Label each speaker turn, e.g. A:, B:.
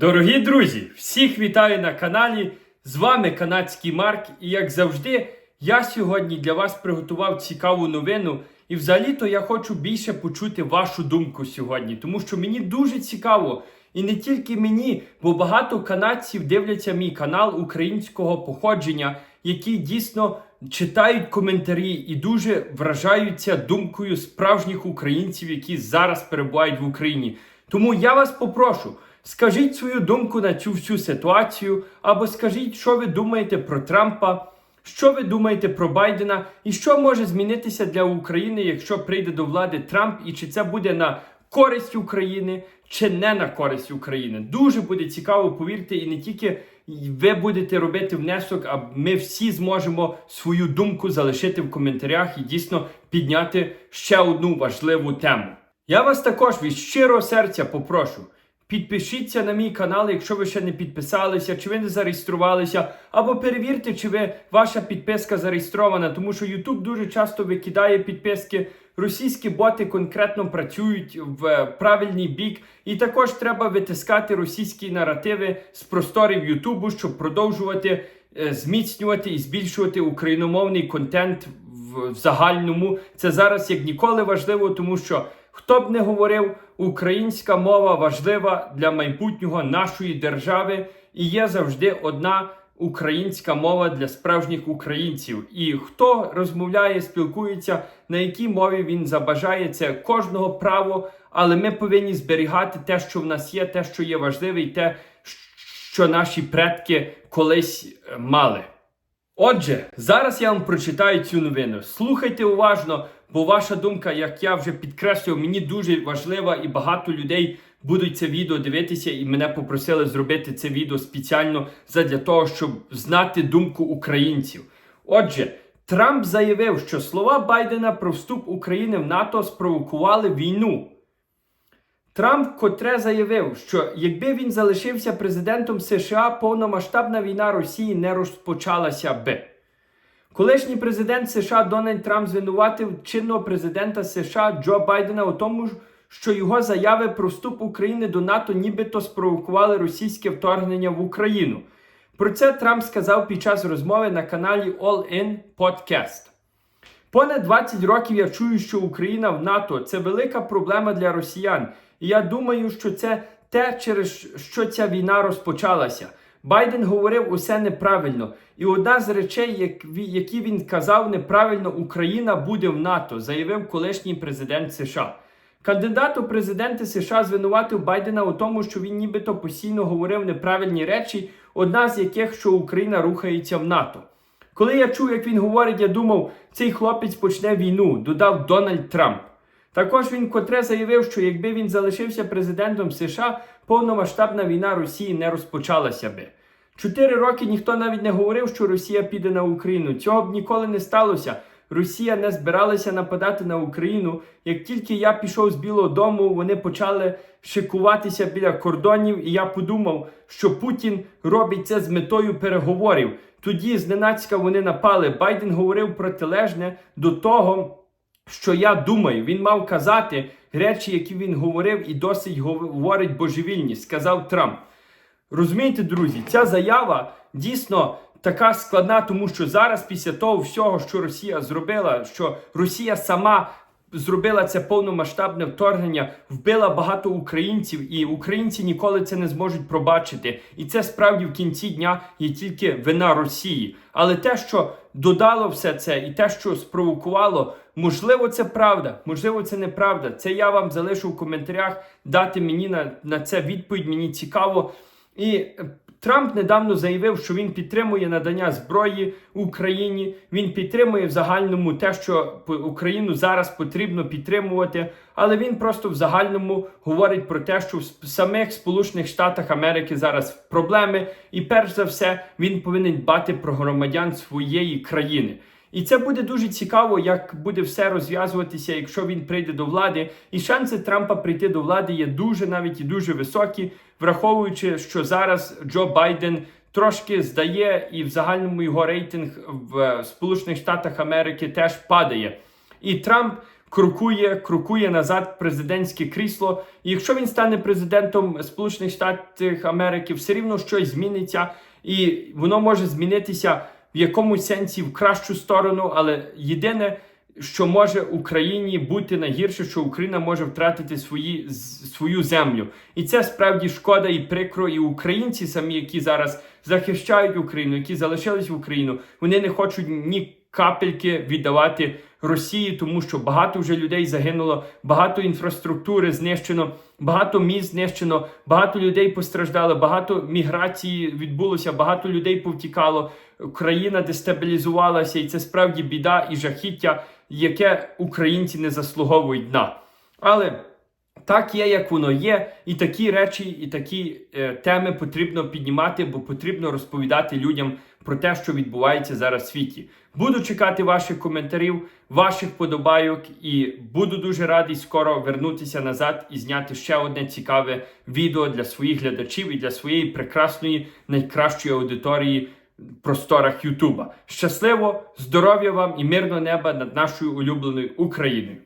A: Дорогі друзі, всіх вітаю на каналі. З вами канадський Марк. І як завжди, я сьогодні для вас приготував цікаву новину. І взагалі-то я хочу більше почути вашу думку сьогодні, тому що мені дуже цікаво. І не тільки мені, бо багато канадців дивляться мій канал українського походження, які дійсно читають коментарі і дуже вражаються думкою справжніх українців, які зараз перебувають в Україні. Тому я вас попрошу. Скажіть свою думку на цю всю ситуацію, або скажіть, що ви думаєте про Трампа, що ви думаєте про Байдена, і що може змінитися для України, якщо прийде до влади Трамп, і чи це буде на користь України, чи не на користь України. Дуже буде цікаво, повірте, і не тільки ви будете робити внесок, а ми всі зможемо свою думку залишити в коментарях і дійсно підняти ще одну важливу тему. Я вас також від щирого серця попрошу. Підпишіться на мій канал, якщо ви ще не підписалися, чи ви не зареєструвалися, або перевірте, чи ви ваша підписка зареєстрована, тому що YouTube дуже часто викидає підписки. Російські боти конкретно працюють в правильний бік, і також треба витискати російські наративи з просторів Ютубу, щоб продовжувати е, зміцнювати і збільшувати україномовний контент в загальному. Це зараз як ніколи важливо, тому що хто б не говорив, українська мова важлива для майбутнього нашої держави і є завжди одна українська мова для справжніх українців. І хто розмовляє, спілкується, на якій мові він забажає, це кожного право, але ми повинні зберігати те, що в нас є, те, що є важливе, і те, що наші предки колись е, мали. Отже, зараз я вам прочитаю цю новину. Слухайте уважно, бо ваша думка, як я вже підкреслював, мені дуже важлива і багато людей будуть це відео дивитися, і мене попросили зробити це відео спеціально задля того, щоб знати думку українців. Отже, Трамп заявив, що слова Байдена про вступ України в НАТО спровокували війну. Трамп котре заявив, що якби він залишився президентом США, повномасштабна війна Росії не розпочалася би. Колишній президент США Дональд Трамп звинуватив чинного президента США Джо Байдена у тому, що його заяви про вступ України до НАТО нібито спровокували російське вторгнення в Україну. Про це Трамп сказав під час розмови на каналі All In Podcast. Понад 20 років я чую, що Україна в НАТО це велика проблема для росіян. І я думаю, що це те, через що ця війна розпочалася. Байден говорив усе неправильно. І одна з речей, які він казав неправильно, Україна буде в НАТО, заявив колишній президент США. Кандидат у президенти США звинуватив Байдена у тому, що він нібито постійно говорив неправильні речі, одна з яких, що Україна рухається в НАТО. Коли я чув, як він говорить, я думав, цей хлопець почне війну, додав Дональд Трамп. Також він котре заявив, що якби він залишився президентом США, повномасштабна війна Росії не розпочалася би. Чотири роки ніхто навіть не говорив, що Росія піде на Україну. Цього б ніколи не сталося. Росія не збиралася нападати на Україну. Як тільки я пішов з Білого Дому, вони почали шикуватися біля кордонів, і я подумав, що Путін робить це з метою переговорів. Тоді зненацька вони напали. Байден говорив протилежне до того, що я думаю. Він мав казати речі, які він говорив, і досить говорить божевільні, сказав Трамп. Розумієте, друзі, ця заява дійсно така складна, тому що зараз, після того всього, що Росія зробила, що Росія сама зробила це повномасштабне вторгнення, вбила багато українців, і українці ніколи це не зможуть пробачити. І це справді в кінці дня є тільки вина Росії. Але те, що додало все це, і те, що спровокувало, можливо, це правда, можливо, це неправда. Це я вам залишу в коментарях дати мені на, на це відповідь. Мені цікаво. І Трамп недавно заявив, що він підтримує надання зброї Україні. Він підтримує в загальному те, що Україну зараз потрібно підтримувати. Але він просто в загальному говорить про те, що в самих Сполучених Штатах Америки зараз проблеми, і перш за все він повинен дбати про громадян своєї країни. І це буде дуже цікаво, як буде все розв'язуватися, якщо він прийде до влади. І шанси Трампа прийти до влади є дуже навіть і дуже високі, враховуючи, що зараз Джо Байден трошки здає, і в загальному його рейтинг в Сполучених Штатах Америки теж падає. І Трамп крокує, крокує назад президентське крісло. І якщо він стане президентом Сполучених Штатів Америки, все рівно щось зміниться, і воно може змінитися якомусь сенсі в кращу сторону, але єдине. Що може Україні бути найгірше, що Україна може втратити свої, свою землю, і це справді шкода і прикро. І українці самі, які зараз захищають Україну, які залишились в Україну, вони не хочуть ні капельки віддавати Росії, тому що багато вже людей загинуло, багато інфраструктури знищено, багато міст знищено, багато людей постраждало, багато міграції відбулося, багато людей повтікало. Країна дестабілізувалася, і це справді біда і жахіття, яке українці не заслуговують на. Але так є, як воно є, і такі речі, і такі е, теми потрібно піднімати, бо потрібно розповідати людям про те, що відбувається зараз в світі. Буду чекати ваших коментарів, ваших подобайок, і буду дуже радий скоро вернутися назад і зняти ще одне цікаве відео для своїх глядачів і для своєї прекрасної найкращої аудиторії просторах Ютуба. Щасливо, здоров'я вам і мирного неба над нашою улюбленою Україною!